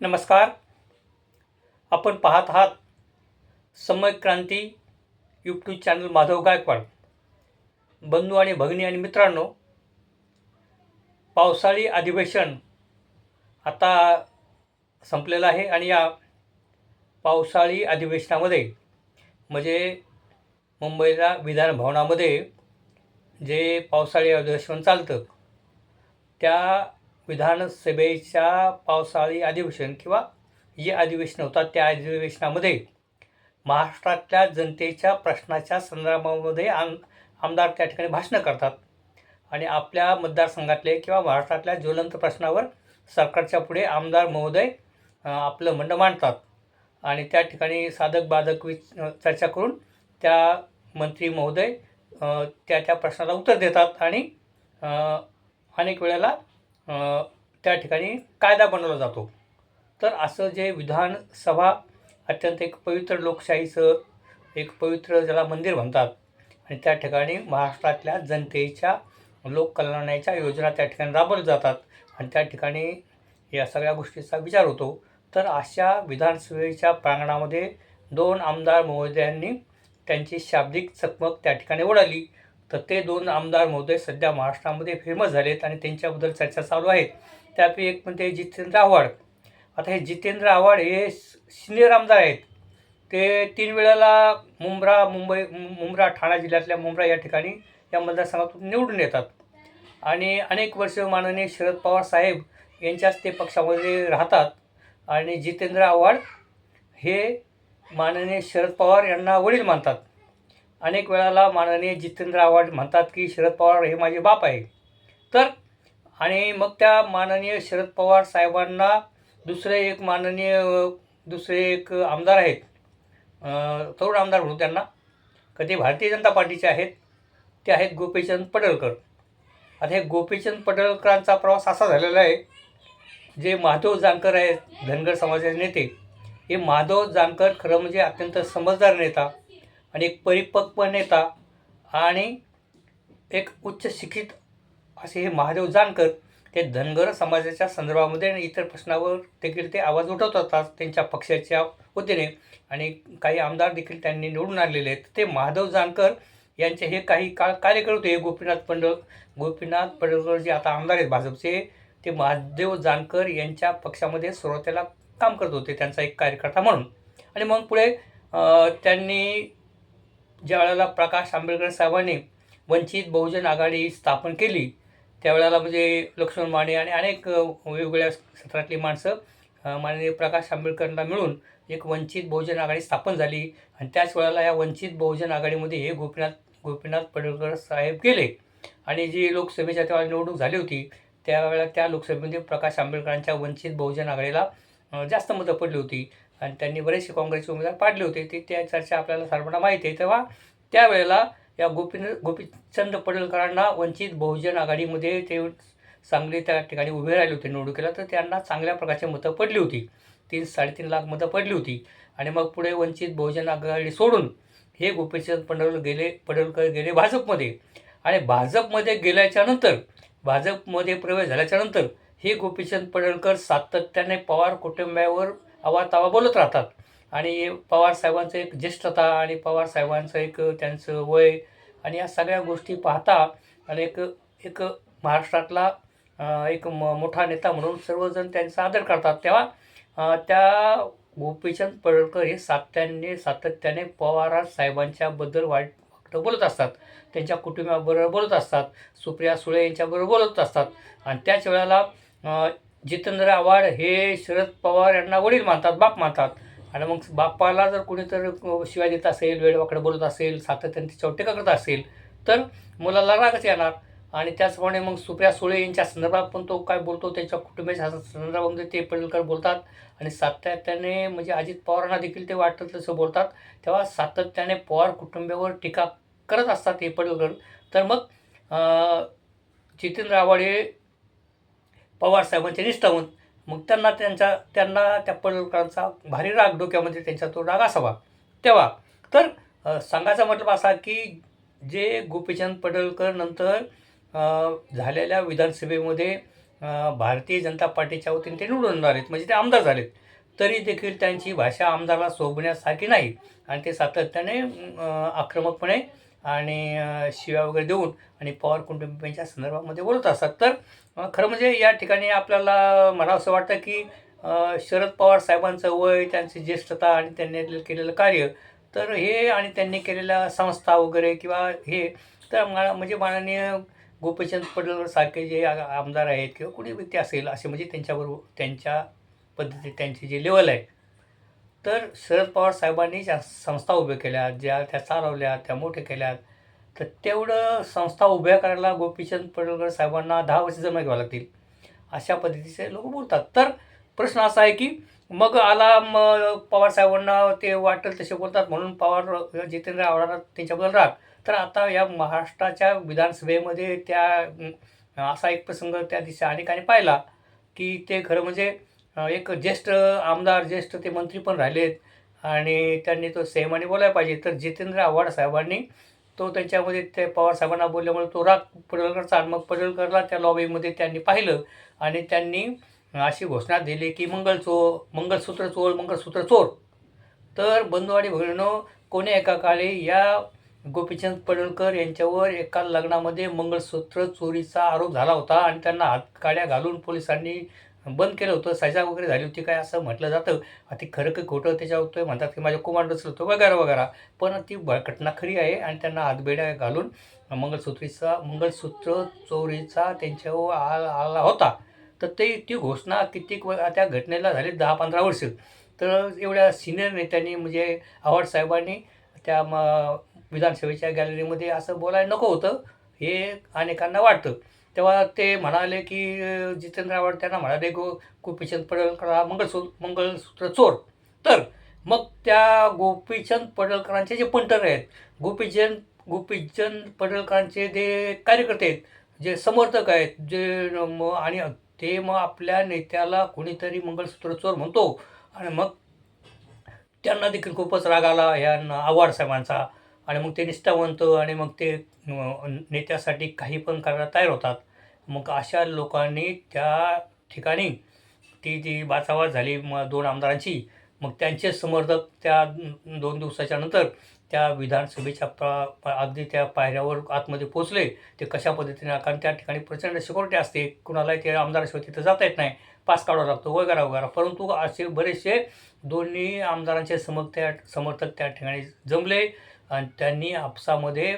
नमस्कार. आपण पाहत आहात समय क्रांती यूट्यूब चॅनल माधव गायकवाड. बंधू आणि भगिनी आणि मित्रांनो पावसाळी अधिवेशन आता संपलेलं आहे आणि या पावसाळी अधिवेशनामध्ये म्हणजे मुंबईला विधानभवनामध्ये जे पावसाळी अधिवेशन चालतं त्या विधानसभेच्या पावसाळी अधिवेशन किंवा जे अधिवेशन होतात त्या अधिवेशनामध्ये महाराष्ट्रातल्या जनतेच्या प्रश्नाच्या संदर्भामध्ये आम आमदार त्या ठिकाणी भाषणं करतात. आणि आपल्या मतदारसंघातले किंवा महाराष्ट्रातल्या ज्वलंत प्रश्नावर सरकारच्या पुढे आमदार महोदय आपलं म्हणणं मांडतात. आणि त्या ठिकाणी साधक बाधक वि चर्चा करून त्या मंत्री महोदय त्या त्या प्रश्नाला उत्तर देतात आणि अनेक वेळेला त्या ठिकाणी कायदा बनवला जातो. तर असं जे विधानसभा अत्यंत एक पवित्र लोकशाहीचं एक पवित्र ज्याला मंदिर म्हणतात आणि त्या ठिकाणी महाराष्ट्रातल्या जनतेच्या लोककल्याणाच्या योजना त्या ठिकाणी राबवल्या जातात आणि त्या ठिकाणी या सगळ्या गोष्टीचा विचार होतो. तर अशा विधानसभेच्या प्रांगणामध्ये दोन आमदार महोदयांनी त्यांची शाब्दिक चकमक त्या ठिकाणी उडाली तर ते दोन आमदार महोदय सध्या महाराष्ट्रामध्ये फेमस झालेत आणि त्यांच्याबद्दल चर्चा चालू आहेत त्यापैकी एक म्हणजे जितेंद्र आव्हाड. आता हे जितेंद्र आव्हाड हे सिनियर आमदार आहेत. ते तीन वेळेला मुंब्रा मुंबई मुंब्रा ठाणा जिल्ह्यातल्या मुंब्रा या ठिकाणी या मतदारसंघातून निवडून येतात. आणि अनेक वर्ष माननीय शरद पवार साहेब यांच्याच ते पक्षामध्ये राहतात. आणि जितेंद्र आव्हाड हे माननीय शरद पवार यांना वडील मानतात. अनेक वेळाला माननीय जितेंद्र आव्हाड म्हणतात की शरद पवार हे माझे बाप आहे. तर आणि मग त्या माननीय शरद पवार साहेबांना दुसरे एक माननीय दुसरे एक आमदार आहेत. तरुण आमदार म्हणू त्यांना. कधी भारतीय जनता पार्टीचे आहेत. ते आहेत गोपीचंद पडळकर. आता हे गोपीचंद पडळकरांचा प्रवास असा झालेला आहे. जे माधव जानकर आहेत धनगर समाजाचे नेते. हे माधव जानकर खरं म्हणजे अत्यंत समजदार नेता. आणि एक परिपक्व नेता आणि एक उच्च शिक्षित असे हे महादेव जानकर ते धनगर समाजाच्या संदर्भामध्ये आणि इतर प्रश्नावर देखील ते आवाज उठवत त्यांच्या पक्षाच्या वतीने. आणि काही आमदार देखील त्यांनी निवडून आणलेले आहेत. ते महादेव जानकर यांचे हे काही काळ कार्यकर्ते होते. गोपीनाथ पंड गोपीनाथ पडळकर जे आता आमदार आहेत भाजपचे ते महादेव जानकर यांच्या पक्षामध्ये सुरुवातीला काम करत होते. त्यांचा एक कार्यकर्ता म्हणून. आणि मग पुढे त्यांनी ज्या वेळेला प्रकाश आंबेडकर साहेबांनी वंचित बहुजन आघाडी स्थापन केली त्यावेळेला म्हणजे लक्ष्मण माने आणि अनेक वेगवेगळ्या क्षेत्रातली माणसं माननीय प्रकाश आंबेडकरांना मिळून एक वंचित बहुजन आघाडी स्थापन झाली. आणि त्याच वेळेला या वंचित बहुजन आघाडीमध्ये हे गोपीनाथ गोपीनाथ पडळकर साहेब गेले. आणि जी लोकसभेच्या तेव्हा निवडणूक झाली होती त्यावेळेला त्या लोकसभेमध्ये प्रकाश आंबेडकरांच्या वंचित बहुजन आघाडीला जास्त मतं पडली होती. आणि त्यांनी बरेचसे काँग्रेसचे उमेदवार पाडले होते. ते त्या चर्चा आपल्याला सर्वांना माहिती आहे. तेव्हा त्यावेळेला या गोपीन गोपीचंद पडळकरांना वंचित बहुजन आघाडीमध्ये ते चांगले त्या ठिकाणी उभे राहिले होते निवडणुकीला. तर त्यांना चांगल्या प्रकारची मतं पडली होती. तीन साडेतीन लाख मतं पडली होती. आणि मग पुढे वंचित बहुजन आघाडी सोडून हे गोपीचंद पडळकर गेले पडळकर गेले भाजपमध्ये. आणि भाजपमध्ये गेल्याच्यानंतर भाजपमध्ये प्रवेश झाल्याच्यानंतर हे गोपीचंद पडळकर सातत्याने पवार कुटुंबावर अवातावा बोलत राहतात. आणि पवार साहेबांचं एक ज्येष्ठता आणि पवार साहेबांचं एक त्यांचं वय आणि या सगळ्या गोष्टी पाहता आणि एक एक महाराष्ट्रातला एक म मोठा नेता म्हणून सर्वजण त्यांचा आदर करतात. तेव्हा त्या गोपीचंद पडळकर हे सातत्याने सातत्याने पवार साहेबांच्याबद्दल वाईट वाटतं बोलत असतात. त्यांच्या कुटुंबाबरोबर बोलत असतात. सुप्रिया सुळे यांच्याबरोबर बोलत असतात. आणि त्याच वेळेला जितेंद्र आव्हाड हे शरद पवार यांना वडील मानतात बाप मानतात. आणि मग बापाला जर कोणीतरी शिवाय देत असेल वेळवाकडे बोलत असेल सातत्याने तिच्यावर टीका करत असेल तर मुलाला रागच येणार. आणि त्याचप्रमाणे मग सुप्रिया सुळे यांच्या संदर्भात पण तो काय बोलतो त्यांच्या कुटुंबाच्या संदर्भामध्ये ते पडलकर बोलतात. आणि सातत्याने म्हणजे अजित पवारांना देखील ते वाटतं तसं बोलतात. तेव्हा सातत्याने पवार कुटुंबावर टीका करत असतात हे पडलकर. तर मग जितेंद्र आव्हाड हे पवार साहेबांचे निष्ठावंत मग त्यांना त्यांचा त्यांना त्या पडळकरांचा भारी राग डोक्यामध्ये त्यांचा तो राग असावा. तेव्हा तर सांगायचा मतलब असा की जे गोपीचंद पडळकर नंतर झालेल्या विधानसभेमध्ये भारतीय जनता पार्टीच्या वतीने ते निवडून आलेत म्हणजे ते आमदार झालेत. तरी देखील त्यांची भाषा आमदाराला शोभण्यासारखी नाही. आणि ते सातत्याने आक्रमकपणे आणि शिव्या वगैरे देऊन आणि पवार कुटुंबियांच्या संदर्भामध्ये बोलत असतात. तर खरं म्हणजे या ठिकाणी आपल्याला मला असं वाटतं की शरद पवार साहेबांचं वय त्यांची ज्येष्ठता आणि त्यांनी केलेलं कार्य तर हे आणि त्यांनी केलेल्या संस्था वगैरे किंवा हे तर मला म्हणजे माननीय गोपीचंद पडळकर जे आमदार आहेत किंवा कुणी व्यक्ती असेल असे म्हणजे त्यांच्याबरोबर त्यांच्या पद्धती त्यांची जी लेवल आहे तर शरद पवार साहेबांनी ज्या संस्था उभ्या केल्या ज्या त्या चालवल्या त्या मोठ्या केल्या तर तेवढं संस्था उभ्या करायला गोपीचंद पडळकर साहेबांना दहा वर्ष जमा घ्यावं लागतील अशा पद्धतीचे लोक बोलतात. तर प्रश्न असा आहे की मग आला मग पवार साहेबांना ते वाटेल तसे बोलतात म्हणून पवार जितेंद्र आव्हाडांना त्यांच्याबद्दल राग. तर आता या महाराष्ट्राच्या विधानसभेमध्ये त्या असा एक प्रसंग त्या दिवशी अनेकांनी पाहिला की ते खरं म्हणजे एक ज्येष्ठ आमदार ज्येष्ठ ते मंत्री पण राहिलेत. आणि त्यांनी तो संयमाने बोलायला पाहिजे. तर जितेंद्र आव्हाड साहेबांनी तो त्यांच्यामध्ये ते पवार साहेबांना बोलल्यामुळे तो राग पडळकरचा आणि मग पडळकरला त्या लॉबीमध्ये त्यांनी पाहिलं. आणि त्यांनी अशी घोषणा दिली की मंगल चो मंगलसूत्र चोर मंगलसूत्र चोर. तर बंधुवाडी आणि कोणी एका काळी या गोपीचंद पडळकर यांच्यावर एका लग्नामध्ये मंगळसूत्र चोरीचा आरोप झाला होता आणि त्यांना हातकाड्या घालून पोलिसांनी बंद केलं होतं सजा वगैरे झाली होती काय असं म्हटलं जातं. आता ते खरं काही खोटं त्याच्यावर ते म्हणतात की माझ्या कुमांडच होतो वगैरे वगैरे. पण ती ब- घटना खरी आहे आणि त्यांना हातबेड्या घालून मंगळसूत्रीचा मंगळसूत्र चोरीचा त्यांच्यावर आला आला होता. तर ते ती घोषणा कित्येक व त्या घटनेला झाली दहा पंधरा वर्ष. तर एवढ्या सिनियर नेत्यांनी म्हणजे आव्हाड साहेबांनी त्या म विधानसभेच्या गॅलरीमध्ये असं बोलायला नको होतं. हे अनेकांना वाटतं. तेव्हा ते म्हणाले की जितेंद्र आव्हाड त्यांना म्हणाले गो गोपीचंद पडळकर मंगळसूत्र मंगळसू मंगळसूत्र चोर. तर मग त्या गोपीचंद पडळकरांचे जे पंटर आहेत गोपीचंद गोपीचंद पडळकरांचे जे कार्यकर्ते आहेत जे समर्थक आहेत जे मग आणि ते मग आपल्या नेत्याला कोणीतरी मंगळसूत्र चोर म्हणतो. आणि मग त्यांना देखील खूपच राग आला ह्या आव्हाड साहेबांचा. आणि मग ते निष्ठावंत आणि मग ते नेत्यासाठी काही पण करायला तयार होतात. मग अशा लोकांनी त्या ठिकाणी ती जी बाचाबाच झाली मग दोन आमदारांची मग त्यांचे समर्थक त्या दोन दिवसाच्या नंतर त्या विधानसभेच्या प्रा प- अगदी त्या पायऱ्यावर आतमध्ये पोचले ते कशा पद्धतीने कारण त्या ठिकाणी प्रचंड सिक्युरिटी असते. कुणालाही ते आमदाराशिवाय तिथं जाता येत नाही. पास काढावा लागतो वगैरे वगैरे. परंतु असे बरेचसे दोन्ही आमदारांचे समर्थक त्या समर्थक त्या ठिकाणी जमले. आणि त्यांनी आपसामध्ये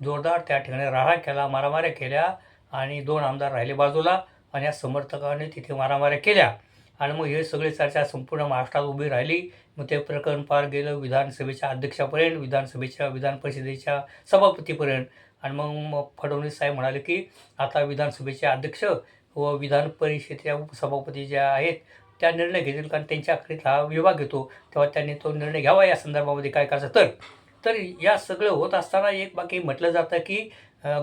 जोरदार त्या ठिकाणी राहा केला मारामाऱ्या केल्या आणि दोन आमदार राहिले बाजूला आणि या समर्थकांनी तिथे मारामाऱ्या केल्या. आणि मग हे सगळी चर्चा संपूर्ण महाराष्ट्रात उभी राहिली. मग ते प्रकरण पार गेलं विधानसभेच्या अध्यक्षापर्यंत विधानसभेच्या विधान परिषदेच्या सभापतीपर्यंत. आणि मग मग फडणवीस साहेब म्हणाले की आता विधानसभेचे अध्यक्ष व विधान परिषदेच्या उपसभापती ज्या आहेत त्या निर्णय घेतील कारण त्यांच्या अखेरीत हा विभाग येतो. तेव्हा त्यांनी तो निर्णय घ्यावा या संदर्भामध्ये काय करायचं तर तर या सगळं होत असताना एक बाकी म्हटलं जातं की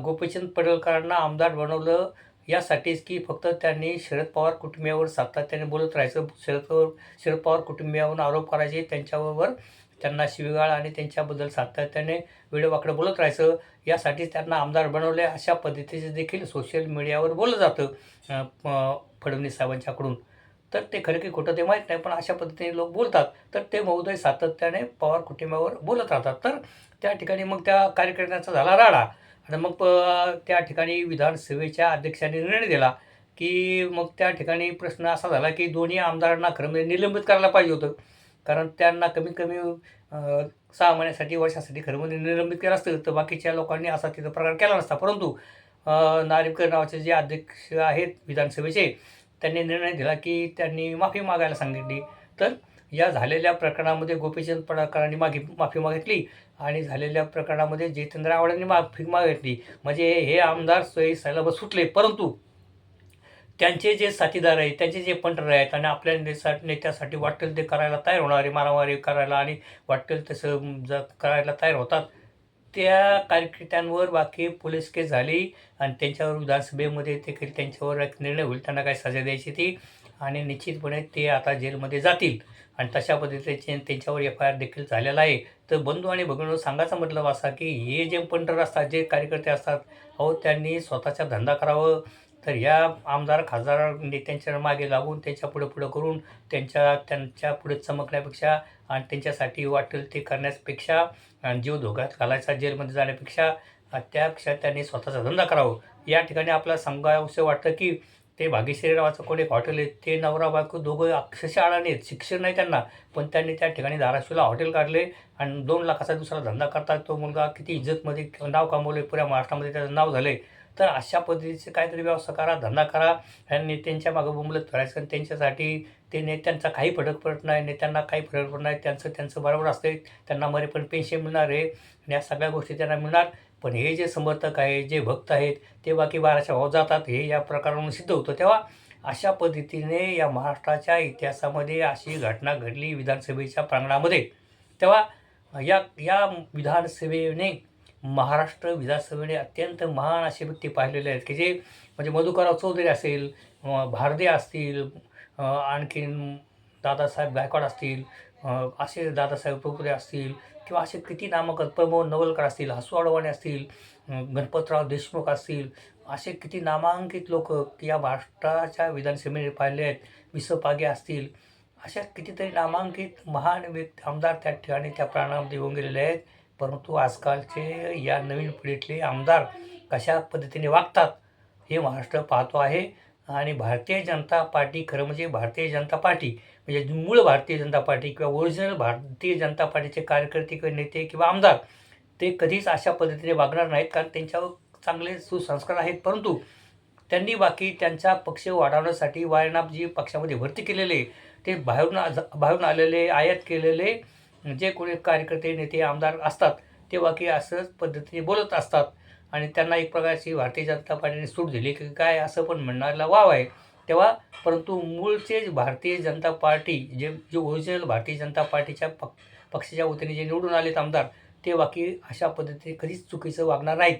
गोपीचंद पडळकरांना आमदार बनवलं यासाठीच की फक्त त्यांनी शरद पवार कुटुंबियावर सातत्याने बोलत राहायचं. शरद पवार शरद पवार कुटुंबियावरून आरोप करायचे त्यांच्याबरोबर त्यांना शिवीगाळ आणि त्यांच्याबद्दल सातत्याने वेळेवाकडं बोलत राहायचं. यासाठीच त्यांना आमदार बनवले. अशा पद्धतीचे देखील सोशल मीडियावर बोललं जातं फडणवीस साहेबांच्याकडून. तर ते खरं की खोटं ते माहीत नाही पण अशा पद्धतीने लोक बोलतात. तर ते महोदय सातत्याने पवार कुटुंबावर बोलत राहतात. तर त्या ठिकाणी मग त्या कार्यकर्त्यांचा झाला राडा. आणि मग प- त्या ठिकाणी विधानसभेच्या अध्यक्षांनी निर्णय दिला की मग त्या ठिकाणी प्रश्न असा झाला की दोन्ही आमदारांना खरं म्हणजे निलंबित करायला पाहिजे होतं. कारण त्यांना कमीत कमी सहा महिन्यासाठी वर्षासाठी खरं म्हणजे निलंबित केलं असतं. तर बाकीच्या लोकांनी असा तिथं प्रकार केला नसता. परंतु अं, नावाचे जे अध्यक्ष आहेत विधानसभेचे त्यांनी निर्णय दिला की त्यांनी माफी मागायला सांगितली. तर या झालेल्या प्रकरणामध्ये गोपीचंद पडळकरांनी मागे माफी मागितली आणि झालेल्या प्रकरणामध्ये जितेंद्र आव्हाडांनी माफी मागितली. म्हणजे हे आमदार सोयी सैलाब सुटले परंतु त्यांचे जे साथीदार आहेत त्यांचे जे पंटर आहेत आणि आपल्या नेसा नेत्यासाठी वाटेल ते करायला तयार होणारे मारामारी करायला आणि वाटेल तसं ज करायला तयार होतात त्या कार्यकर्त्यांवर बाकी पोलीस केस झाली आणि त्यांच्यावर विधानसभेमध्ये ते त्यांच्यावर एक निर्णय होईल त्यांना काय सजा द्यायची ती. आणि निश्चितपणे ते आता जेलमध्ये जातील. आणि तशा पद्धतीचे त्यांच्यावर एफ आय आर देखील झालेला आहे. तर बंधू आणि भगिनींनो सांगायचा मतलब असा की हे जे पंटर असतात जे कार्यकर्ते असतात अहो त्यांनी स्वतःचा धंदा करावं. तर ह्या आमदार खासदार नेत्यांच्या मागे लागून त्यांच्या पुढं पुढं करून त्यांच्या त्यांच्या पुढे चमकण्यापेक्षा आणि त्यांच्यासाठी वाटेल ते करण्यापेक्षा आणि जीव धोक्यात घालायचा जेलमध्ये जाण्यापेक्षा त्यापेक्षा त्यांनी स्वतःचा धंदा करावं. या ठिकाणी आपल्याला सांगावंसं वाटतं की ते भाग्यश्री नावाचं कोणी एक हॉटेल आहे ते नवरा बायको दोघं अक्षरशः अडाणी आहेत. शिक्षण नाही त्यांना पण त्यांनी त्या ठिकाणी धाराशिवला हॉटेल काढले आणि दोन लाखाचा दुसरा धंदा करतात. तो मुलगा किती इज्जतमध्ये नाव कमवले पुऱ्या महाराष्ट्रामध्ये त्याचं नाव झालं आहे तर अशा पद्धतीचे काहीतरी व्यवस्था करा धंदा करा. आणि नेत्यांच्या मागं बुंबलत फिरायचं आणि त्यांच्यासाठी ते नेत्यांचा काही फरक पडत नाही. नेत्यांना काही फरक पडत नाही. त्यांचं त्यांचं बरोबर असते त्यांना मरे पण पेन्शन मिळणार आहे. आणि या सगळ्या गोष्टी त्यांना मिळणार. पण हे जे समर्थक आहे जे भक्त आहेत ते बाकी बाराच्या भाव जातात. हे या प्रकारावरून सिद्ध होतं तेव्हा अशा पद्धतीने या महाराष्ट्राच्या इतिहासामध्ये अशी घटना घडली विधानसभेच्या प्रांगणामध्ये. तेव्हा या या विधानसभेने महाराष्ट्र विधानसभेने अत्यंत महान असे व्यक्ती पाहिलेले आहेत की जे म्हणजे मधुकरराव चौधरी असेल भारदे असतील आणखीन दादासाहेब गायकवाड असतील असे दादासाहेब टोपरे असतील किंवा असे किती नामक प्रमोद नवलकर असतील हसू अडवाणी असतील गणपतराव देशमुख असतील असे किती नामांकित लोक या महाराष्ट्राच्या विधानसभेने पाहिले आहेत विसपागे असतील अशा कितीतरी नामांकित महान व्यक्ती आमदार त्या ठिकाणी त्या प्राणामध्ये येऊन गेलेले आहेत. परंतु आजकालचे या नवीन पिढीतले आमदार कशा पद्धतीने वागतात हे महाराष्ट्र पाहतो आहे. आणि भारतीय जनता पार्टी खरं म्हणजे भारतीय जनता पार्टी म्हणजे मूळ भारतीय जनता पार्टी किंवा ओरिजिनल भारतीय जनता पार्टीचे कार्यकर्ते किंवा नेते किंवा आमदार ते कधीच अशा पद्धतीने वागणार नाहीत कारण त्यांच्यावर चांगले सुसंस्कार आहेत. परंतु त्यांनी बाकी त्यांचा पक्ष वाढवण्यासाठी वायनाप जी पक्षामध्ये भरती केलेले ते बाहेरून आज- बाहेरून आलेले आयात केलेले जे कोणी कार्यकर्ते नेते आमदार असतात ते बाकी असंच पद्धतीने बोलत असतात. आणि त्यांना एक प्रकारची भारतीय जनता पार्टीने सूट दिली की काय असं पण म्हणणाऱ्याला वाव आहे. तेव्हा परंतु मूळचे भारतीय जनता पार्टी जे जे ओरिजिनल भारतीय जनता पार्टीच्या पक पक्षाच्या वतीने जे निवडून आलेत आमदार ते बाकी अशा पद्धतीने कधीच चुकीचं वागणार नाहीत.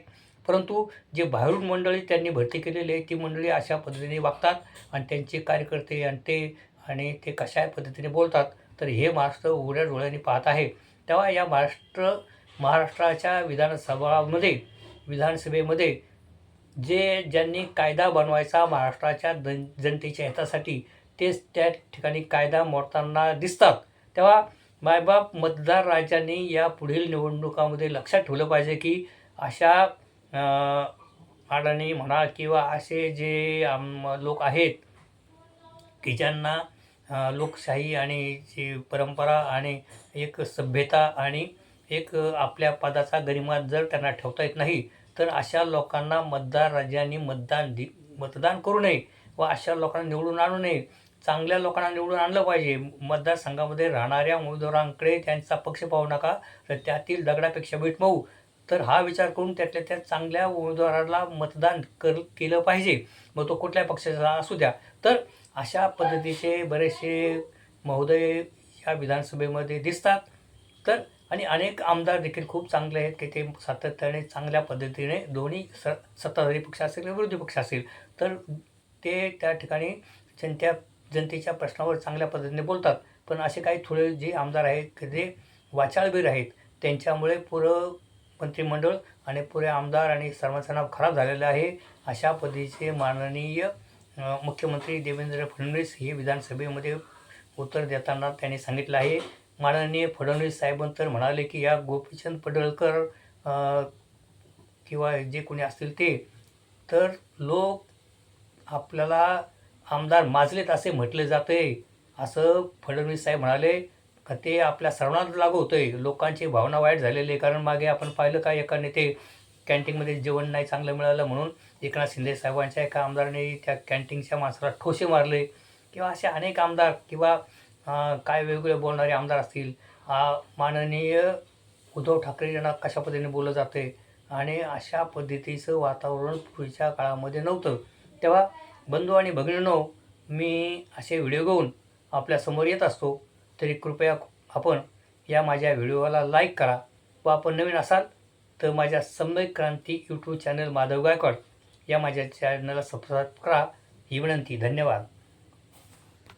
परंतु जे बाहेरून मंडळी त्यांनी भरती केलेली आहे ती मंडळी अशा पद्धतीने वागतात आणि त्यांचे कार्यकर्ते आणि ते आणि ते कशा पद्धतीने बोलतात तर हे महाराष्ट्र उघड्या डोळ्यांनी पाहत आहे. तेव्हा या महाराष्ट्र महाराष्ट्राच्या विधानसभामध्ये विधानसभेमध्ये जे ज्यांनी कायदा बनवायचा महाराष्ट्राच्या दन जनतेच्या हितासाठी तेच त्या ठिकाणी कायदा मोडताना दिसतात. तेव्हा मायबाप मतदार राजांनी या पुढील निवडणुकामध्ये लक्षात ठेवलं पाहिजे की अशा अडाणी म्हणा किंवा असे जे आम लोक आहेत की ज्यांना लोकशाही आणि जी परंपरा आणि एक सभ्यता आणि एक आपल्या पदाचा गरिमा जर त्यांना ठेवता येत नाही तर अशा लोकांना मतदार राज्यांनी मतदान दि मतदान करू नये व अशा लोकांना निवडून आणू नये. चांगल्या लोकांना निवडून आणलं पाहिजे. मतदारसंघामध्ये राहणाऱ्या उमेदवारांकडे त्यांचा पक्ष पाहू नका तर त्यातील दगडापेक्षा मीठ मऊ. तर हा विचार करून त्यातल्या त्या चांगल्या उमेदवाराला मतदान कर केलं पाहिजे. मग तो कुठल्या पक्षाचा असू द्या. तर अशा पद्धतीचे बरेचसे महोदय या विधानसभेमध्ये दिसतात. तर आणि अनेक आमदार देखील खूप चांगले आहेत की ते सातत्याने चांगल्या पद्धतीने दोन्ही स सत्ताधारी पक्ष असेल किंवा विरोधी पक्ष असेल तर ते त्या ठिकाणी जनत्या जनतेच्या प्रश्नावर चांगल्या पद्धतीने बोलतात. पण असे काही थोडे जे आमदार आहेत की जे वाचाळबीर आहेत त्यांच्यामुळे पुरं मंत्रिमंडळ आणि पुरे आमदार आणि सर्वांचं नाव खराब झालेलं आहे. अशा पद्धतीचे माननीय मुख्यमंत्री देवेंद्र फडणवीस हे विधानसभेमध्ये उत्तर देताना त्यांनी सांगितलं आहे. माननीय फडणवीस साहेबांतर म्हणाले की या गोपीचंद पडळकर किंवा जे कोणी असतील ते तर लोक आपल्याला आमदार माजलेत असे म्हटले जाते. असं फडणवीस साहेब म्हणाले का ते आपल्या सर्वांना लागू होतं आहे लोकांची भावना वाईट झालेली आहे. कारण मागे आपण पाहिलं का एका नेते कॅन्टीनमध्ये जेवण नाही चांगलं मिळालं म्हणून एकनाथ शिंदे साहेबांच्या एका आमदाराने त्या कॅन्टीनच्या माणसाला ठोसे मारले. किंवा असे अनेक आमदार किंवा काय वेगवेगळे बोलणारे आमदार असतील माननीय उद्धव ठाकरे यांना कशा पद्धतीने बोललं जाते? आणि अशा पद्धतीचं वातावरण पूर्वीच्या काळामध्ये नव्हतं. तेव्हा बंधू आणि भगिनींनो मी असे व्हिडिओ घेऊन आपल्यासमोर येत असतो. तरी कृपया आपण या माझ्या व्हिडिओला लाईक करा. व आपण नवीन असाल तर माझ्या सम्यक क्रांती यूट्यूब चॅनल माधव गायकवाड. या माझ्या चॅनलला सबस्क्राईब करा. ही विनंती. धन्यवाद.